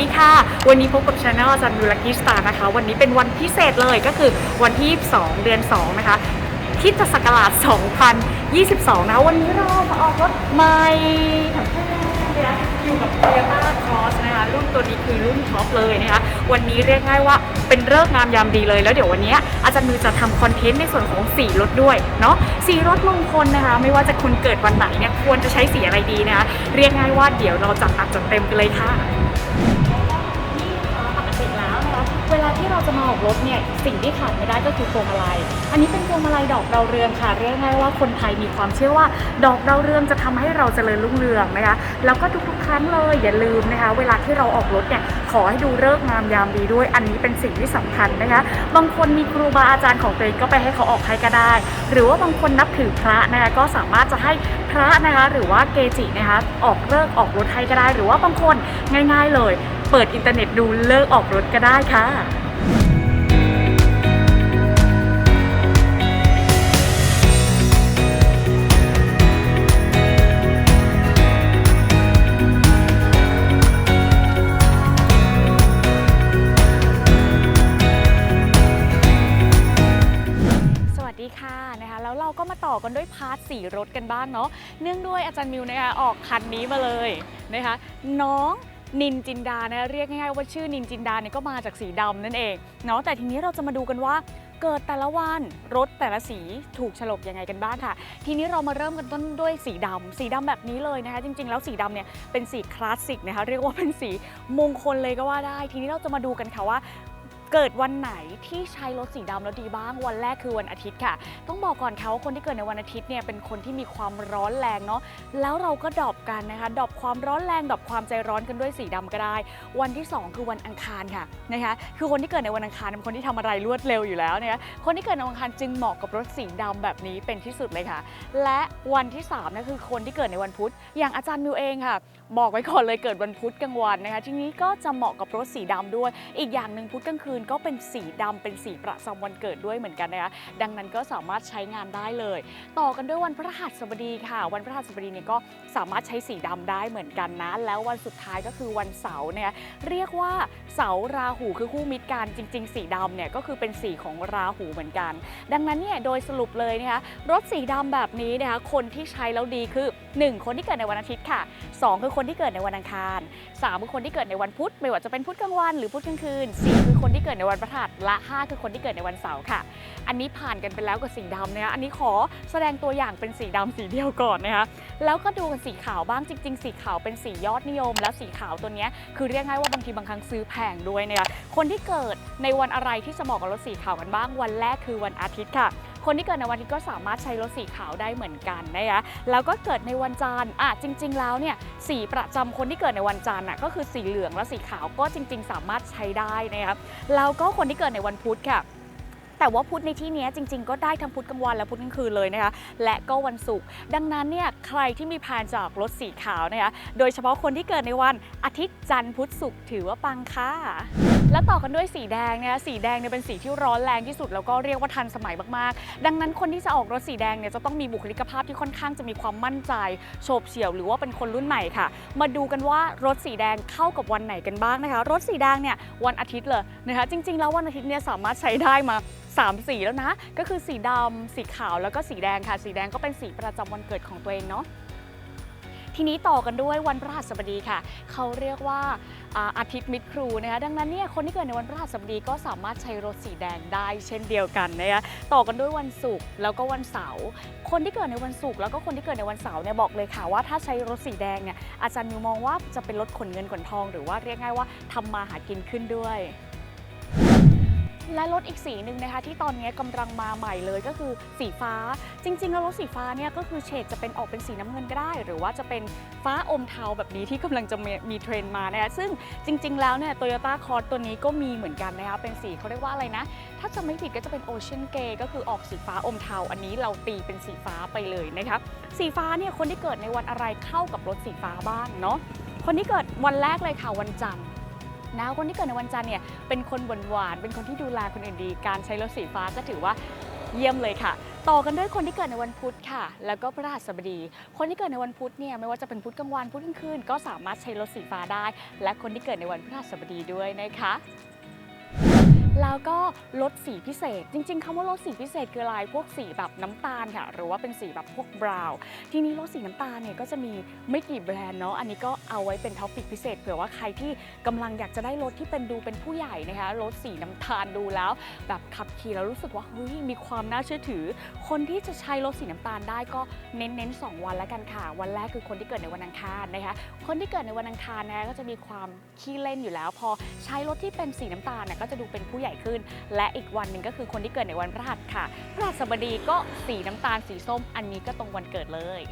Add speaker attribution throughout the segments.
Speaker 1: ดีค่ะ วันนี้พบกับช anel อาจารย์ดูลักกี้สตาร์นะคะ วันนี้เป็นวันพิเศษเลยก็คือวันที่ 2 เดือน 2 นะคะคิดศักราช2022 นะคะ วันนี้เรามาออกรถใหม่ถังแท้นะคะอยู่กับ Toyota Cross นะคะ รุ่นตัวนี้คือรุ่นท็อปเลยนะคะ วันนี้เรียกง่ายว่าเป็นเลิกงามยามดีเลย แล้วเดี๋ยววันนี้อาจารย์มือจะทำคอนเทนต์ในส่วนของสีรถด้วยเนาะสีรถมงคลนะคะ ไม่ว่าจะคุณเกิดวันไหนเนี่ยควรจะใช้สีอะไรดีนะคะ เรียกง่ายว่าเดี๋ยวเราจัดอัดจัดเต็มกันเลยค่ะ ที่เราจะมาออกรถเนี่ยสิ่งที่ขาดไม่ได้ก็คือพวงมาลัย อันนี้เป็นพวงมาลัยดอกดาวเรืองค่ะ เรียกง่ายว่าคนไทยมีความเชื่อว่า ดอกดาวเรืองจะทำให้เราเจริญรุ่งเรืองนะคะ แล้วก็ทุกๆ ครั้งเลยอย่าลืมนะคะ เวลาที่เราออกรถเนี่ยขอให้ดูเลิกงามยามดีด้วย อันนี้เป็นสิ่งที่สำคัญนะคะ บางคนมีครูบาอาจารย์ของตัวเองก็ไปให้เขาออกให้ก็ได้ หรือว่าบางคนนับถือพระนะคะก็สามารถจะให้พระนะคะหรือว่าเกจินะคะออกเลิกออกรถให้ก็ได้ หรือว่าบางคนง่าย ๆเลย เปิดอินเทอร์เน็ตดูเลิกออกรถก็ได้ค่ะ มาต่อกันด้วยพาร์ทสีรถกันบ้างเนาะเนื่องด้วยอาจารย์มิวนะคะออกคันนี้มาเลยนะคะ น้องนินจินดานะเรียกง่ายๆว่าชื่อนินจินดาเนี่ยก็มาจากสีดำนั่นเองเนาะแต่ทีนี้เราจะมาดูกันว่าเกิดแต่ละวันรถแต่ละสีถูกฉลกยังไงกันบ้างค่ะ ทีนี้เรามาเริ่มกันต้นด้วยสีดำสีดำแบบนี้เลยนะคะ จริง ๆ แล้วสีดำเนี่ยเป็นสีคลาสสิกนะคะเรียกว่าเป็นสีมงคลเลยก็ว่าได้ ทีนี้เราจะมาดูกันค่ะว่า เกิดวันไหนที่ใช้รถสีดำแล้วดีบ้าง วันแรกคือวันอาทิตย์ค่ะ ต้องบอกก่อนค่ะว่าคนที่เกิดในวันอาทิตย์เนี่ยเป็นคนที่มีความร้อนแรงเนาะแล้วเราก็ดอปกันนะคะดอปความร้อนแรงดอปความใจร้อนกันด้วยสีดำก็ได้ วันที่ 2 คือวันอังคารค่ะนะคะคือคนที่เกิดในวันอังคารเป็นคนที่ทำอะไรรวดเร็วอยู่แล้วนะคะคนที่เกิดในวันอังคารจึงเหมาะกับรถสีดำแบบนี้เป็นที่สุดเลยค่ะ และวันที่3นั่นคือคนที่เกิดในวันพุธ อย่างอาจารย์มิวเองค่ะ บอกไว้ก่อนเลยเกิดวันพุธกลางวันนะคะทีนี้ก็จะเหมาะกับรถสีดำด้วย อีกอย่างหนึ่งพุธกลางคืนก็เป็นสีดำเป็นสีประจำวันเกิดด้วยเหมือนกันนะคะดังนั้นก็สามารถใช้งานได้เลย ต่อกันด้วยวันพฤหัสบดีค่ะ วันพฤหัสบดีเนี่ยก็สามารถใช้สีดำได้เหมือนกันนะ แล้ววันสุดท้ายก็คือวันเสาร์เนี่ยเรียกว่าเสาราหูคือคู่มิตรกันจริง ๆ สีดำเนี่ยก็คือเป็นสีของราหูเหมือนกัน ดังนั้นเนี่ยโดยสรุปเลยนะคะรถสีดำแบบนี้นะคะคนที่ใช้แล้วดีคือ 1 คนที่เกิดในวันอาทิตย์ค่ะ 2 คือคนที่เกิดในวันอังคาร 3 คือคนที่เกิดในวันพุธ ไม่ว่าจะเป็นพุธกลางวันหรือพุธกลางคืน4คือคนที่เกิดในวันพฤหัสและ 5 คือคนที่เกิดในวันเสาร์ค่ะ อันนี้ผ่านกันไปแล้วกับสีดำนะคะอันนี้ขอแสดงตัวอย่างเป็นสีดำสีเดียวก่อนนะคะแล้วก็ดูกันสีขาวบ้างจริง ๆ สีขาวเป็นสียอดนิยม แล้วสีขาวตัวนี้คือเรียกง่ายว่าบางทีบางครั้งซื้อแพงด้วยนะคะคนที่เกิดในวันอะไรที่จะเหมาะกับรถสีขาวกันบ้างวันแรกคือวันอาทิตย์ค่ะ คนที่เกิดในวันอาทิตย์ก็สามารถใช้รถสีขาวได้เหมือนกันนะคะแล้วก็เกิดในวันจันทร์อะจริง ๆ แล้วเนี่ยสีประจำคนที่เกิดในวันจันทร์อะก็คือสีเหลืองและสีขาวก็จริง ๆ สามารถใช้ได้นะครับแล้วก็คนที่เกิดในวันพุธค่ะ แต่ว่าพุธในที่นี้จริง ๆ ก็ได้ทั้งพุธกลางวันและพุธกลางคืนเลยนะคะ และก็วันศุกร์ดังนั้นเนี่ยใครที่มีแผนจากรถสีขาวนะคะโดยเฉพาะคนที่เกิดในวันอาทิตย์จันทร์พุธศุกร์ถือว่าปังค่ะแล้วต่อกันด้วยสีแดงนะคะสีแดงเนี่ยเป็นสีที่ร้อนแรงที่สุดแล้วก็เรียกว่าทันสมัยมากๆ ดังนั้นคนที่จะออกรถสีแดงเนี่ยจะต้องมีบุคลิกภาพที่ค่อนข้างจะมีความมั่นใจโฉบเฉี่ยวหรือว่าเป็นคนรุ่นใหม่ค่ะ มาดูกันว่ารถสีแดงเข้ากับวันไหนกันบ้างนะคะ รถสีแดงเนี่ยวันอาทิตย์เลยนะคะจริง ๆ แล้ววันอาทิตย์เนี่ยสามารถใช้ได้มา 3 สีแล้วนะ ก็คือสีดำสีขาวแล้วก็สีแดงค่ะ สีแดงก็เป็นสีประจำวันเกิดของตัวเองเนาะทีนี้ต่อกันด้วยวันพฤหัสบดีค่ะ เขาเรียกว่าอาอาทิตย์มิตรครูนะคะดังนั้นเนี่ยคนที่เกิดในวันพฤหัสบดีก็สามารถใช้รถสีแดงได้เช่นเดียวกันนะคะต่อกันด้วยวันศุกร์แล้วก็วันเสาร์คนที่เกิดในวันศุกร์แล้วก็คนที่เกิดในวันเสาร์เนี่ยบอกเลยค่ะว่าถ้าใช้รถสีแดงเนี่ยอาจารย์มิวมองว่าจะเป็นรถขนเงินขนทอง หรือว่าเรียกง่ายว่าทำมาหากินขึ้นด้วย และรถอีกสีหนึ่งนะคะ ที่ตอนนี้กำลังมาใหม่เลยก็คือสีฟ้า จริง ๆ แล้วรถสีฟ้าเนี่ยก็คือเฉดจะเป็นออกเป็นสีน้ำเงินก็ได้ หรือว่าจะเป็นฟ้าอมเทาแบบนี้ที่กำลังจะมีมีเทรนด์มานะคะซึ่งจริง ๆ แล้วเนี่ยโตโยต้าคอร์ตัวนี้ก็มีเหมือนกันนะคะเป็นสีเขาเรียกว่าอะไรนะ ถ้าจะไม่ผิดก็จะเป็นโอเชียนเกย์ก็คือออกสีฟ้าอมเทา อันนี้เราตีเป็นสีฟ้าไปเลยนะคะสีฟ้าเนี่ยคนที่เกิดในวันอะไรเข้ากับรถสีฟ้าบ้างเนาะคนที่เกิดวันแรกเลยค่ะวันจันทร์ นะคนที่เกิดในวันจันทร์เนี่ยเป็นคนหวานหวานเป็นคนที่ดูแลคนอื่นดี การใช้รถสีฟ้าก็ถือว่าเยี่ยมเลยค่ะ ต่อกันด้วยคนที่เกิดในวันพุธค่ะ แล้วก็พระหัสบดี คนที่เกิดในวันพุธเนี่ยไม่ว่าจะเป็นพุธกลางวันพุธกลางคืนก็สามารถใช้รถสีฟ้าได้ และคนที่เกิดในวันพระหัสบดีด้วยนะคะ แล้วก็รถสีพิเศษ จริง ๆคำว่ารถสีพิเศษคืออะไรพวกสีแบบน้ำตาลค่ะ หรือว่าเป็นสีแบบพวกบราวน์ทีนี้รถสีน้ำตาลเนี่ยก็จะมีไม่กี่แบรนด์เนาะอันนี้ก็เอาไว้เป็นท็อปิกพิเศษเผื่อว่าใครที่กำลังอยากจะได้รถที่เป็นดูเป็นผู้ใหญ่นะคะรถสีน้ำตาลดูแล้ว แบบขับขี่แล้วรู้สึกว่าเฮ้ยมีความน่าเชื่อถือ คนที่จะใช้รถสีน้ำตาลได้ก็เน้นๆ2วันแล้วกันค่ะ วันแรกคือคนที่เกิดในวันอังคารนะคะคนที่เกิดในวันอังคารนะคะก็จะมีความขี้เล่นอยู่แล้ว พอใช้รถที่เป็นสีน้ำตาลน่ะก็จะดูเป็นผู้ใหญ่ขึ้น และอีกวันหนึ่งก็คือคนที่เกิดในวันพฤหัสค่ะพฤหัสบดีก็สีน้ำตาลสีส้ม อันนี้ก็ตรงวันเกิดเลย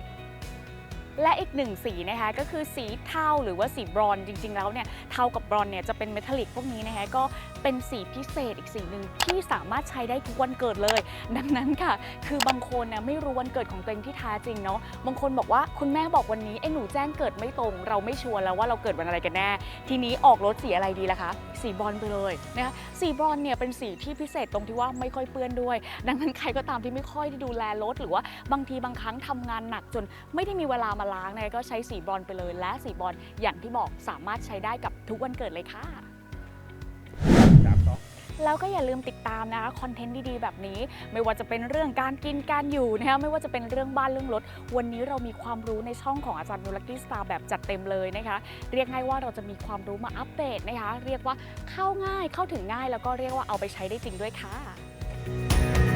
Speaker 1: และอีกหนึ่งสีนะคะก็คือสีเทาหรือว่าสีบรอนจริง ๆ แล้วเนี่ยเทากับบรอนเนี่ยจะเป็นเมทัลลิกพวกนี้นะคะก็ เป็นสีพิเศษอีกสีหนึ่งที่สามารถใช้ได้ทุกวันเกิดเลย ดังนั้นค่ะ คือบางคนนะไม่รู้วันเกิดของตัวเองที่แท้จริงเนาะบางคนบอกว่าคุณแม่บอกวันนี้ไอ้หนูแจ้งเกิดไม่ตรง เราไม่ชัวร์แล้วว่าเราเกิดวันอะไรกันแน่ ทีนี้ออกรถสีอะไรดีล่ะคะ สีบอนซ์ไปเลยนะคะสีบอนซ์เนี่ยเป็นสีที่พิเศษตรงที่ว่าไม่ค่อยเปื้อนด้วย ดังนั้นใครก็ตามที่ไม่ค่อยได้ดูแลรถหรือว่าบางทีบางครั้งทำงานหนักจนไม่ได้มีเวลามาล้างนะก็ใช้สีบอนซ์ไปเลย และสีบอนซ์อย่างที่บอกสามารถใช้ได้กับทุกวันเกิดเลยค่ะ แล้วก็อย่าลืมติดตามนะคะคอนเทนต์ดีๆ แบบนี้ ไม่ว่าจะเป็นเรื่องการกินการอยู่นะคะไม่ว่าจะเป็นเรื่องบ้านเรื่องรถ วันนี้เรามีความรู้ในช่องของอาจารย์นูลักกี้สตาร์แบบจัดเต็มเลยนะคะ เรียกง่ายว่าเราจะมีความรู้มาอัปเดตนะคะ เรียกว่าเข้าง่ายเข้าถึงง่าย แล้วก็เรียกว่าเอาไปใช้ได้จริงด้วยค่ะ